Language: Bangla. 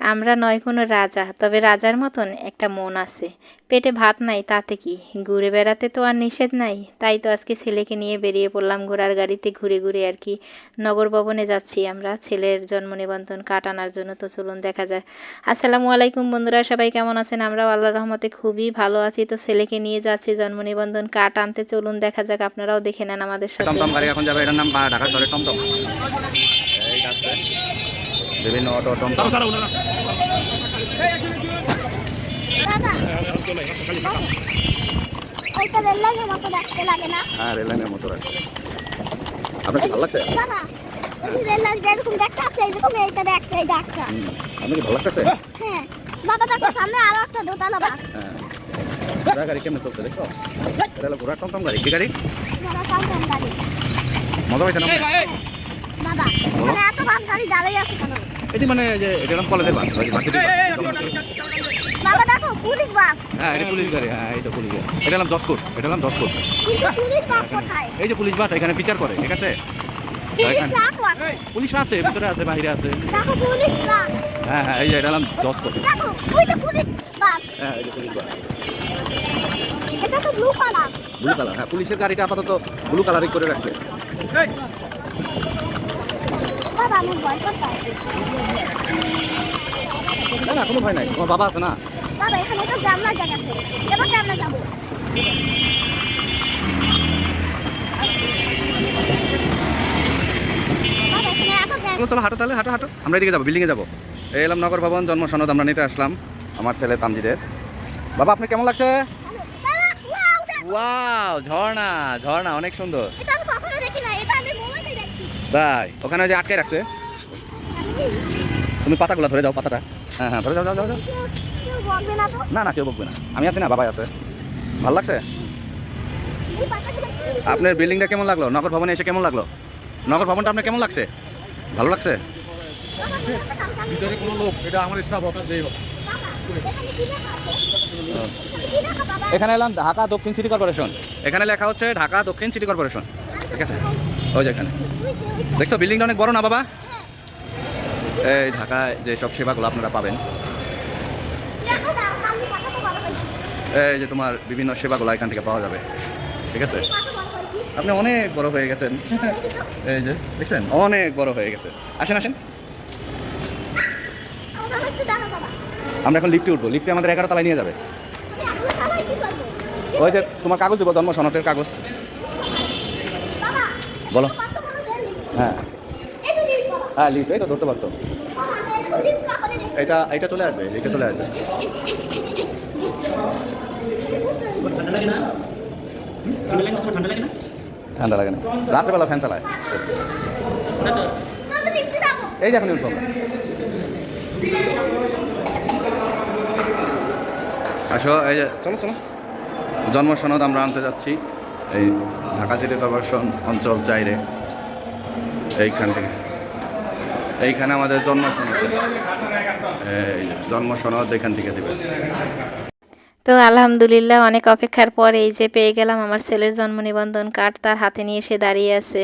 আমরা নয় কোনো রাজা, তবে রাজার মতন একটা মন আছে। পেটে ভাত নাই, তাতে কি? ঘুরে বেড়াতে তো আর নিষেধ নাই। তাই তো আজকে ছেলেকে নিয়ে বেরিয়ে পড়লাম ঘোড়ার গাড়িতে ঘুরে ঘুরে আর কি। নগর ভবনে যাচ্ছি আমরা। ছেলের জন্ম নিবন্ধন কাট আনার জন্য তো চলুন দেখা যায় আসসালামু আলাইকুম বন্ধুরা, সবাই কেমন আছেন? আমরাও আল্লাহ রহমতে খুবই ভালো আছি। তো ছেলেকে নিয়ে যাচ্ছি জন্ম নিবন্ধন কাট আনতে চলুন দেখা যাক, আপনারাও দেখে নেন আমাদের সাথে। বিভিন্ন অটো মতো দেখতে লাগে না। হ্যাঁ রেল লাইনের মতো রাখছে আপনার ভালো লাগছে? দাদা এই রেল লাইন যেরকম দেখতে আছে এরকম এইটা দেখতে এই ডাকটা হুম, আপনার কি ভালো লাগতেছে? হ্যাঁ। বাবা দেখো সামনে আরও একটা দোতলা বাস। হ্যাঁ। ঘোড়া গাড়ি কেমন চলছে দেখো এটা হলো ঘোড়া টমটম গাড়ি কি গাড়ি? দাদা সামনে গাড়ি। মজা পাইছে না এটি মানে যে এটা নাম কলেজের বাস বাস। বাবা দেখো পুলিশ বাস হ্যাঁ এটা পুলিশ গাড়ি হ্যাঁ এই পুলিশ গাড়ি। এটা নাম দশ ফুট এটা নাম দশ কোথায়? এই যে পুলিশ বাস এখানে বিচার করে ঠিক আছে? পুলিশ আছে ভিতরে আছে বাইরে আছে। দেখো পুলিশ ট্রাক হ্যাঁ হ্যাঁ এই যে এটা নাম দশ ওইটা পুলিশ বাস হ্যাঁ এই যে police bus blue colour blue colour হ্যাঁ পুলিশের গাড়িটা আপাতত ব্লু কালারই করে রাখছে বাবা আমি ভয় করতাম না না কোনো ভয় নাই। তোমার বাবা আছে না? বাবা এখানে তো জায়গা আছে। এবার যাব। চলো হাঁটো তাহলে হাঁটো হাঁটো। আমরা এদিকে যাব বিল্ডিংয়ে যাব। এলাম নগর ভবন জন্ম সনদ আমরা নিতে আসলাম। আমার ছেলে তামজিদের বাবা আপনার কেমন লাগছে? ওয়াও ঝর্ণা ঝর্ণা অনেক সুন্দর এটা আমি কখনো দেখি না এটা আমি মোবাইলে দেখছি তাই ওখানে যে আটকে রাখছে। তুমি পাতাগুলো ধরে যাও পাতাটা। হ্যাঁ হ্যাঁ ধরে যাও যাও যাও যাও। না না কেউ বকবে না। আমি আছি না বাবাই আছে। ভালো লাগছে? আপনার বিল্ডিংটা কেমন লাগল? নগর ভবনে এসে কেমন লাগল? নগর ভবনটা আপনার কেমন লাগছে? ভালো লাগছে। ভিতরে কোনো লোক এটা আমার স্টাফ? এখানে এলাম ঢাকা দক্ষিণ সিটি কর্পোরেশন। এখানে লেখা হচ্ছে ঢাকা দক্ষিণ সিটি কর্পোরেশন। ঠিক আছে? ওই যে এখানে। ওই যে, ওই যে। দেখছ বিল্ডিংটা অনেক বড় না বাবা? এই ঢাকায় যে সব সেবাগুলো আপনারা পাবেন। এই যে তোমার বিভিন্ন সেবাগুলো এখান থেকে পাওয়া যাবে। ঠিক আছে। আপনি অনেক বড় হয়ে গেছেন। এই যে দেখছেন? অনেক বড় হয়ে গেছে। আসেন আসেন। আমার এখন লিফটে উঠবো। লিফটে আমাদের এগারো তলায় নিয়ে যাবে? ওই যে তোমার কাগজ দেবো জন্ম সনটের কাগজ। বলো? হ্যাঁ। হ্যাঁ লিফট এই তো ধরতে পারছ বাবা, এই তো লিফট কাগজে লিখে এটা এটা চলে আসবে লিফটে চলে আসবে ঠান্ডা লাগে না রাত্রেবেলা ফ্যান চালায়। এই উঠবো আমরা। আসো এই যে চলো চলো জন্ম সনদ আমরা আনতে যাচ্ছি এই ঢাকা সিটি কর্পোরেশন অঞ্চল চাইরে এইখান থেকে। এইখানে আমাদের জন্ম সনদ জন্ম সনদ এখান থেকে দেবে তো আলহামদুলিল্লাহ, অনেক অপেক্ষার পর এই যে পেয়ে গেলাম আমার ছেলের জন্ম নিবন্ধন কার্ড তার হাতে নিয়ে এসে দাঁড়িয়ে আছে।